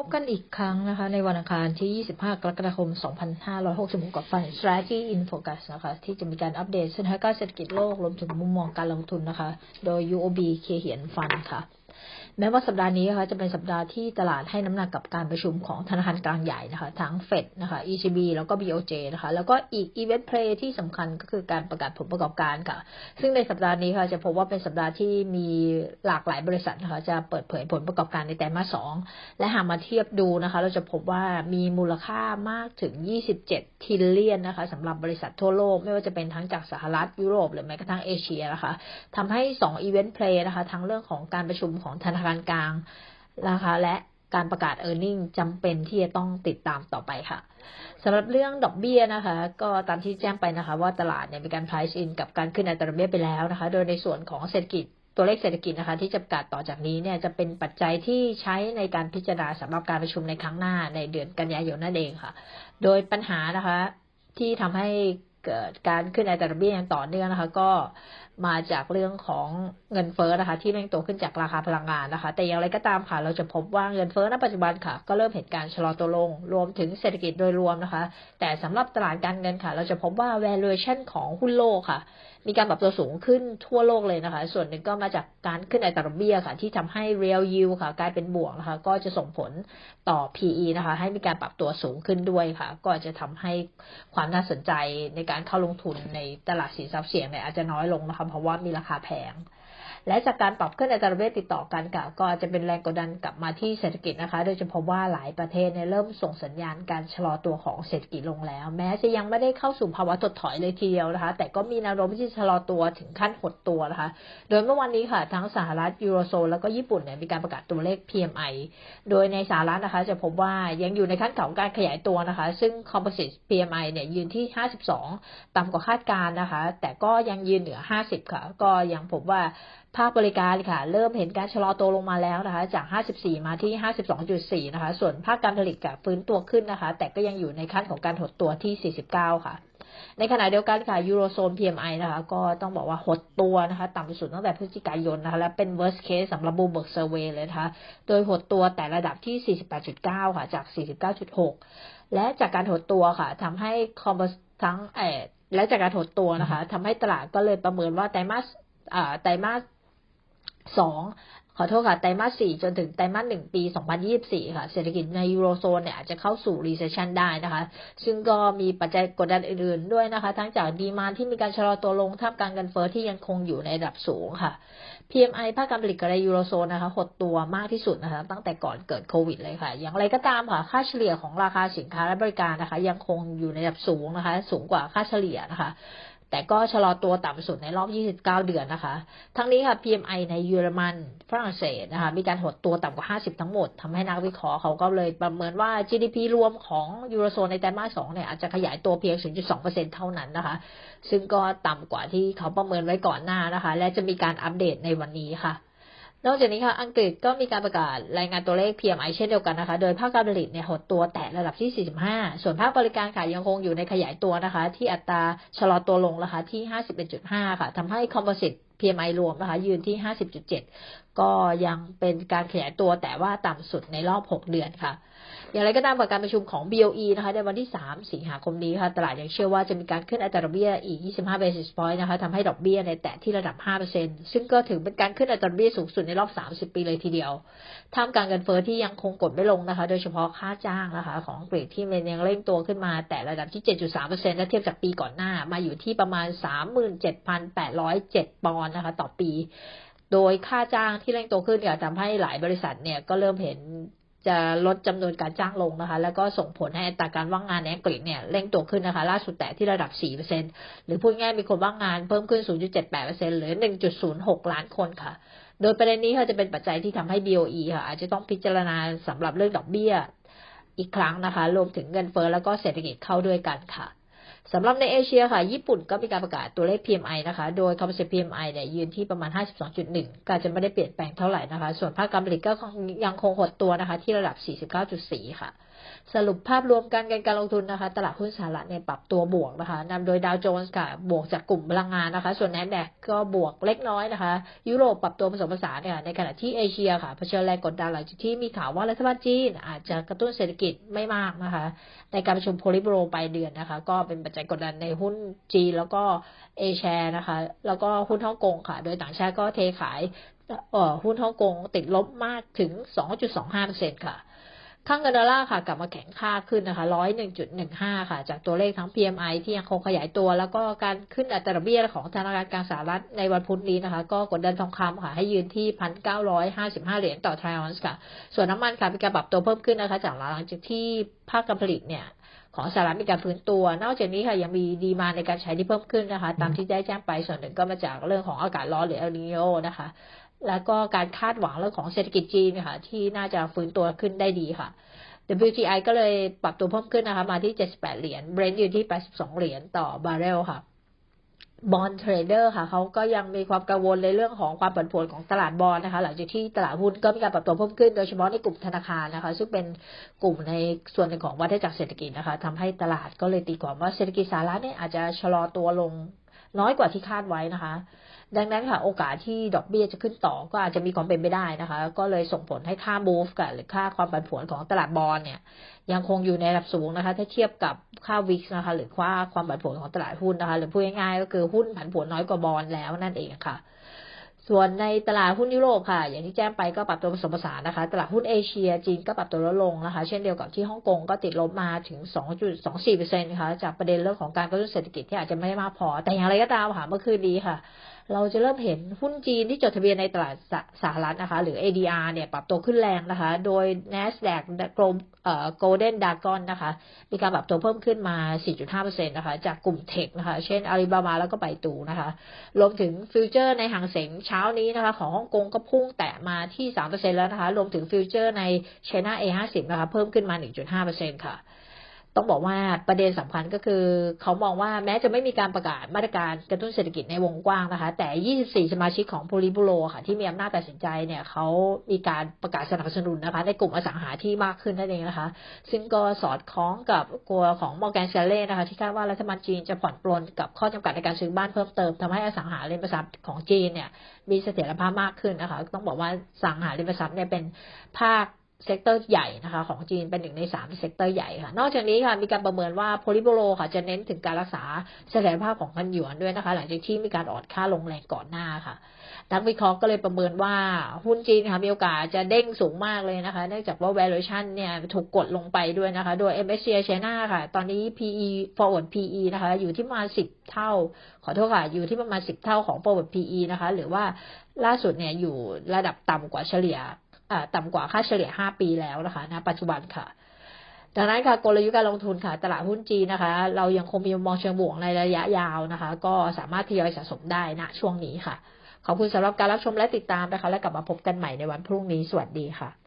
พบกันอีกครั้งนะคะ ในวันอังคารที่ 25 กรกฎาคม 2566 กับฟัน Strategy in Focus นะคะ ที่จะมีการอัปเดตสถานการณ์เศรษฐกิจโลกรวมถึงมุมมองการลงทุนนะคะ โดย UOB เคเหียนฟันค่ะ แม้ว่าสัปดาห์นี้นะคะจะเป็นสัปดาห์ที่ตลาดให้น้ำหนักกับการประชุมของธนาคารกลางใหญ่นะคะทั้งเฟดนะคะ ECB แล้วก็ BOJ นะคะแล้วก็อีกอีเวนต์เพลย์ที่สำคัญก็คือการประกาศผลประกอบการค่ะ ซึ่งในสัปดาห์นี้ค่ะจะพบว่าเป็นสัปดาห์ที่มีหลากหลายบริษัทนะคะจะเปิดเผยผลประกอบการในไตรมาสสองและหากมาเทียบดูนะคะ เราจะพบว่ามีมูลค่ามากถึง 27ทิลเลียนนะคะสำหรับบริษัททั่วโลก ไม่ว่าจะเป็นทั้งจากสหรัฐยุโรป หรือแม้กระทั่งเอเชียนะคะทำให้2อีเวนต์เพลย์นะคะทั้งเรื่องของการประชุมของธนาคารกลางนะคะ และการประกาศ e a r n i n g จำเป็นที่จะต้องติดตามต่อไปค่ะสำหรับเรื่องดอกเบี้ยนะคะ ก็ตามที่แจ้งไปนะคะ ว่าตลาดเนี่ยมีการ price in กับการขึ้นอัตราดอกเบี้ยไปแล้วนะคะ โดยในส่วนของเศรษฐกิจตัวเลขเศรษฐกิจนะคะ ที่จะประกาศต่อจากนี้เนี่ยจะเป็นปัจจัยที่ใช้ในการพิจารณาสำหรับการประชุมในครั้งหน้าในเดือนกันยายนนั่นเองค่ะ โดยปัญหานะคะที่ทำให้เกิดการขึ้นอัตราดอกเบี้ยอย่างต่อเนื่องนะคะ ก็ มาจากเรื่องของเงินเฟ้อนะคะ ที่เร่งตัวขึ้นจากราคาพลังงานนะคะ แต่อย่างไรก็ตามค่ะ เราจะพบว่าเงินเฟ้อณปัจจุบันค่ะ ก็เริ่มเห็นการชะลอตัวลง รวมถึงเศรษฐกิจโดยรวมนะคะ แต่สำหรับตลาดการเงินค่ะ เราจะพบว่า valuation ของหุ้นโลกค่ะ มีการปรับตัวสูงขึ้นทั่วโลกเลยนะคะ ส่วนหนึ่งก็มาจากการขึ้นอัตราดอกเบี้ยค่ะ ที่ทำให้ real yield ค่ะ กลายเป็นบวกนะคะ ก็จะส่งผลต่อ PE นะคะ ให้มีการปรับตัวสูงขึ้นด้วยค่ะ ก็จะทำให้ความน่าสนใจในการเข้าลงทุนในตลาดสินทรัพย์เสี่ยงเนี่ยอาจจะน้อยลงนะคะเพราะว่ามีราคาแพง และจากการปรับขึ้นอัตราดอกเบี้ยติดต่อกันค่ะก็จะเป็นแรงกดดันกลับมาที่เศรษฐกิจนะคะ โดยเฉพาะว่าหลายประเทศเนี่ยเริ่มส่งสัญญาณการชะลอตัวของเศรษฐกิจลงแล้ว แม้จะยังไม่ได้เข้าสู่ภาวะถดถอยเลยทีเดียวนะคะ แต่ก็มีแนวโน้มที่ชะลอตัวถึงขั้นหดตัวนะคะ โดยเมื่อวันนี้ค่ะทั้งสหรัฐยูโรโซนแล้วก็ญี่ปุ่นเนี่ยมีการประกาศตัวเลข PMI โดยในสหรัฐนะคะ จะพบว่ายังอยู่ในขั้นของการขยายตัวนะคะ ซึ่ง composite PMI เนี่ยยืนที่ 52 ต่ำกว่าคาดการนะคะ แต่ก็ยังยืนเหนือ 50 ค่ะ ก็ยังพบว่าภาคบริการค่ะ เริ่มเห็นการชะลอตัวลงมาแล้วนะคะ จาก 54 มาที่ 52.4 นะคะ ส่วนภาคการผลิตกับฟื้นตัวขึ้นนะคะ แต่ก็ยังอยู่ในขั้นของการหดตัวที่ 49 ค่ะ ในขณะเดียวกันค่ะยูโรโซน PMI นะคะ ก็ต้องบอกว่าหดตัวนะคะ ต่ำสุดตั้งแต่พฤศจิกายนนะคะ และเป็น worst case สำหรับบูมเบิร์กเซอร์เวยเลยนะคะ โดยหดตัวแต่ระดับที่ 48.9 ค่ะ จาก 49.6 และจากการหดตัวค่ะทำให้คอมทั้งเอและจากการหดตัวนะคะทำให้ตลาดก็เลยประเมินว่าไตรมาสไตรมาส สองขอโทษค่ะ ไตรมาสสี่จนถึงไตรมาสหนึ่งปี 2024 ค่ะ เศรษฐกิจในยูโรโซนเนี่ยอาจจะเข้าสู่ recession ได้นะคะ ซึ่งก็มีปัจจัยกดดันอื่นๆด้วยนะคะ ทั้งจากดีมานที่มีการชะลอตัวลงท่ามกลางเงินเฟ้อที่ยังคงอยู่ในระดับสูงค่ะ PMI ภาคการผลิตในยูโรโซนนะคะ หดตัวมากที่สุดนะคะ ตั้งแต่ก่อนเกิดโควิดเลยค่ะ อย่างไรก็ตามค่ะ ค่าเฉลี่ยของราคาสินค้าและบริการนะคะ ยังคงอยู่ในระดับสูงนะคะ สูงกว่าค่าเฉลี่ยนะคะ แต่ก็ชะลอตัวต่ำสุดในรอบ 29 เดือนนะคะ ทั้งนี้ค่ะ PMI ในเยอรมันฝรั่งเศสนะคะ มีการหดตัวต่ำกว่า 50 ทั้งหมดทำให้นักวิเคราะห์เขาก็เลยประเมินว่า GDP รวมของยูโรโซนในไตรมาส2เนี่ยอาจจะขยายตัวเพียง 0.2%เท่านั้นนะคะ ซึ่งก็ต่ำกว่าที่เขาประเมินไว้ก่อนหน้านะคะ และจะมีการอัปเดตในวันนี้ค่ะ นอกจากนี้ค่ะ อังกฤษก็มีการประกาศรายงานตัวเลข PMI เช่นเดียวกันนะคะ โดยภาคการผลิตเนี่ยหดตัวแตะระดับที่ 45 ส่วนภาคบริการค่ะยังคงอยู่ในขยายตัวนะคะ ที่อัตราชะลอตัวลงนะคะที่ 51.5 ค่ะทำให้คอมโพสิต PMI รวมนะคะยืนที่ 50.7 ก็ยังเป็นการขยายตัวแต่ว่าต่ำสุดในรอบ 6 เดือนค่ะ อย่างไรก็ตามกับการประชุมของ BOE นะคะในวันที่ 3 สิงหาคมนี้ค่ะตลาดยังเชื่อว่าจะมีการขึ้นอัตราดอกเบี้ยอีก 25 basis point นะคะทำให้ดอกเบี้ยในแตะที่ระดับ 5%ซึ่งก็ถือเป็นการขึ้นอัตราดอกเบี้ยสูงสุดในรอบ 30 ปีเลยทีเดียวท่ามกลางเงินเฟ้อที่ยังคงกดไม่ลงนะคะ โดยเฉพาะค่าจ้างนะคะ ของอังกฤษที่มันยังเร่งตัวขึ้นมา แต่ระดับที่ 7.3%และเทียบจากปีก่อนหน้ามาอยู่ที่ประมาณ 37,807 ปอนด์นะคะ ต่อปี โดยค่าจ้างที่เร่งตัวขึ้นเนี่ยทำให้หลายบริษัทเนี่ยก็เริ่มเห็น จะลดจำนวนการจ้างลงนะคะ แล้วก็ส่งผลให้อัตราการว่างงานในอังกฤษเนี่ยเร่งตัวขึ้นนะคะ ล่าสุดแตะที่ระดับ 4%หรือพูดง่ายมีคนว่างงานเพิ่มขึ้น 0.78%หรือ 1.06 ล้านคนค่ะ โดยประเด็นนี้ค่ะจะเป็นปัจจัยที่ทำให้ BOE ค่ะอาจจะต้องพิจารณาสำหรับเรื่องดอกเบี้ยอีกครั้งนะคะ รวมถึงเงินเฟ้อแล้วก็เศรษฐกิจเข้าด้วยกันค่ะ สำหรับในเอเชียค่ะ ญี่ปุ่นก็มีการประกาศตัวเลข PMI นะคะ โดย Composite PMI เนี่ยยืนที่ประมาณ 52.1ก็อาจจะไม่ได้เปลี่ยนแปลงเท่าไหร่นะคะ ส่วนภาคการผลิตก็ยังคงหดตัวนะคะ ที่ระดับ 49.4 ค่ะสรุปภาพรวมการเงินการลงทุนนะคะ ตลาดหุ้นสหรัฐเนี่ยปรับตัวบวกนะคะนำโดยดาวโจนส์ค่ะบวกจากกลุ่มพลังงานนะคะ ส่วน NASDAQ ก็บวกเล็กน้อยนะคะ ยุโรปปรับตัวผสมผสานเนี่ยในขณะที่เอเชียค่ะเผชิญแรงกดดันหลังจากที่มีข่าวว่ารัฐบาลจีน อาจจะกระตุ้นเศรษฐกิจไม่มากนะคะ ในการประชุมโพลิโบโรปลายเดือนนะคะ ก็เป็นปัจจัยกดดันในหุ้นจีนแล้วก็เอแชร์นะคะ แล้วก็หุ้นฮ่องกงค่ะ โดยต่างชาติก็เทขายหุ้นฮ่องกงติดลบมากถึง 2.25%ค่ะ ค่างเงินดอลลาร์ค่ะกลับมาแข็งค่าขึ้นนะคะร้อยหนึ่งจุดหนึ่งห้าค่ะ จากตัวเลขทั้ง PMI ที่ยังคงขยายตัว แล้วก็การขึ้นอัตราดอกเบี้ยของธนาคารกลางสหรัฐในวันพุธนี้นะคะ ก็กดดันทองคำค่ะ ให้ยืนที่พันเก้าร้อยห้าสิบห้าเหรียญต่อทรออนซ์ค่ะ ส่วนน้ำมันค่ะมีการปรับตัวเพิ่มขึ้นนะคะ จากหลังจากที่ภาคการผลิตเนี่ยของสหรัฐมีการฟื้นตัว นอกจากนี้ค่ะยังมีดีมาในการใช้ที่เพิ่มขึ้นนะคะ ตามที่ได้แจ้งไปส่วนหนึ่งก็มาจากเรื่องของอากาศร้อนหรือเอลนิโยนะคะ แล้วก็การคาดหวังเรื่องของเศรษฐกิจจีนค่ะที่น่าจะฟื้นตัวขึ้นได้ดีค่ะ WTI ก็เลยปรับตัวเพิ่มขึ้นนะคะ มาที่ 78 เหรียญ Brent อยู่ที่ 82 เหรียญต่อบาร์เรลค่ะบอลเทรดเดอร์ค่ะเขาก็ยังมีความกังวลในเรื่องของความผันผวนของตลาดบอลนะคะ หลังจากที่ตลาดหุ้นก็มีการปรับตัวเพิ่มขึ้นโดยเฉพาะในกลุ่มธนาคารนะคะ ซึ่งเป็นกลุ่มในส่วนหนึ่งของวัฏจักรเศรษฐกิจนะคะทำให้ตลาดก็เลยตีความว่าเศรษฐกิจสหรัฐเนี่ยอาจจะชะลอตัวลง น้อยกว่าที่คาดไว้นะคะ ดังนั้นค่ะ โอกาสที่ดอกเบี้ยจะขึ้นต่อก็อาจจะมีความเป็นไปได้นะคะ ก็เลยส่งผลให้ค่า move กับหรือค่าความผันผวนของตลาดบอลเนี่ย ยังคงอยู่ในระดับสูงนะคะ ถ้าเทียบกับค่าวิกนะคะ หรือค่าความผันผวนของตลาดหุ้นนะคะ หรือพูดง่ายๆก็คือหุ้นผันผวนน้อยกว่าบอลแล้วนั่นเองค่ะ ส่วนในตลาดหุ้นยุโรปค่ะ อย่างที่แจ้งไปก็ปรับตัวผสมผสานนะคะ ตลาดหุ้นเอเชียจีนก็ปรับตัวลดลงนะคะ เช่นเดียวกับที่ฮ่องกงก็ติดลบมาถึง 2.24%นะคะจากประเด็นเรื่องของการกระตุ้นเศรษฐกิจที่อาจจะไม่มากพอ แต่อย่างไรก็ตามค่ะเมื่อคืนดีค่ะ เราจะเริ่มเห็นหุ้นจีนที่จดทะเบียนในตลาดสหรัฐนะคะ หรือ ADR เนี่ยปรับตัวขึ้นแรงนะคะ โดย NASDAQ กลุ่ม Golden Dragon นะคะ มีการปรับตัวเพิ่มขึ้นมา 4.5%นะคะ จากกลุ่มเทคนะคะ เช่นอาลีบาบาแล้วก็ไปตูนะคะ รวมถึงฟิวเจอร์ในหางเสงเช้านี้นะคะ ของฮ่องกงก็พุ่งแตะมาที่ 3%แล้วนะคะ รวมถึงฟิวเจอร์ใน China A50 นะคะ เพิ่มขึ้นมา 1.5%ค่ะ ต้องบอกว่าประเด็นสำคัญก็คือ เขามองว่าแม้จะไม่มีการประกาศมาตรการกระตุ้นเศรษฐกิจในวงกว้างนะคะ แต่ 24 สมาชิกของโพลิบูโรค่ะ ที่มีอำนาจตัดสินใจเนี่ยเขามีการประกาศสนับสนุนนะคะ ในกลุ่มอสังหาที่มากขึ้นนั่นเองนะคะ ซึ่งก็สอดคล้องกับกลัวของมอร์แกนเซเล่นะคะ ที่คาดว่ารัฐบาลจีนจะผ่อนปลนกับข้อจำกัดในการซื้อบ้านเพิ่มเติมทำให้อสังหาริมทรัพย์ของจีนเนี่ยมีเสถียรภาพมากขึ้นนะคะ ต้องบอกว่าสังหาริมทรัพย์เนี่ยเป็นภาค เซกเตอร์ใหญ่นะคะของจีนเป็นหนึ่งในสามเซกเตอร์ใหญ่ค่ะ นอกจากนี้ค่ะมีการประเมินว่าโพลิโบโรค่ะจะเน้นถึงการรักษาเสถียรภาพของเงินหยวนด้วยนะคะ หลังจากที่มีการอ่อนค่าลงแรงก่อนหน้าค่ะนักวิเคราะห์ก็เลยประเมินว่าหุ้นจีนค่ะมีโอกาสจะเด้งสูงมากเลยนะคะ เนื่องจากว่า valuation เนี่ยถูกกดลงไปด้วยนะคะ โดย MSCI China ค่ะ ตอนนี้ PE forward PE นะคะ อยู่ที่ประมาณ10เท่า ขอโทษค่ะอยู่ที่ประมาณ10เท่าของ forward PE นะคะ หรือว่าล่าสุดเนี่ยอยู่ระดับต่ำกว่าเฉลี่ย ต่ำกว่าค่าเฉลี่ย 5 ปีแล้วนะคะณปัจจุบันค่ะดังนั้นค่ะกลยุทธ์การลงทุนค่ะ ตลาดหุ้นจีนนะคะ เรายังคงมีมุมมองเชิงบวกในระยะยาวนะคะ ก็สามารถทยอยสะสมได้ณช่วงนี้ค่ะ ขอบคุณสำหรับการรับชมและติดตามนะคะ และกลับมาพบกันใหม่ในวันพรุ่งนี้ สวัสดีค่ะ